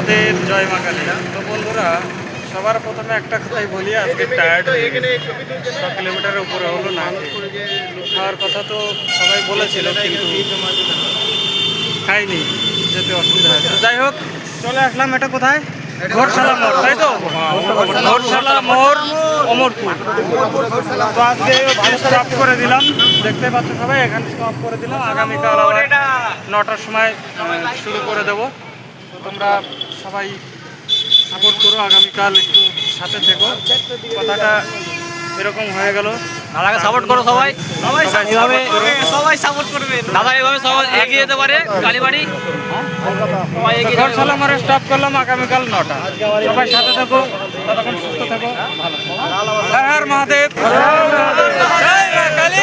মহাদেব জয় মা কালী। তো বন্ধুরা, সবার প্রথমে একটা কথাই বলি, আজকে টায়ার্ড ছ কিলোমিটারের উপরে হলো না। খাওয়ার কথা তো সবাই বলেছিল, কিন্তু খাইনি, যেতে অসুবিধা হয় যাই হোক, চলে আসলাম। এটা কোথায়? তাই তো? অমরপুর। স্টপ করে দিলাম। দেখতে সবাই করে দিলাম। নটার সময় শুরু করে দেবো। তোমরা সবাই সাপোর্ট করো আগামীকাল একটু সাথে থেকো। কথাটা এরকম হয়ে গেল। দাদাকে সাপোর্ট করো সবাই। সবাই এভাবে সবাই সাপোর্ট করবে। দাদা এভাবে সবাই এগিয়ে যেতে পারে কালীবাড়ি সবাই এগিয়ে মারে স্টপ করলাম আগামীকাল নটা। সবাই সাথে থাকো ততক্ষণ সুস্থ থাকো। ভালো হর হর মহাদেব। জয় মা কালী।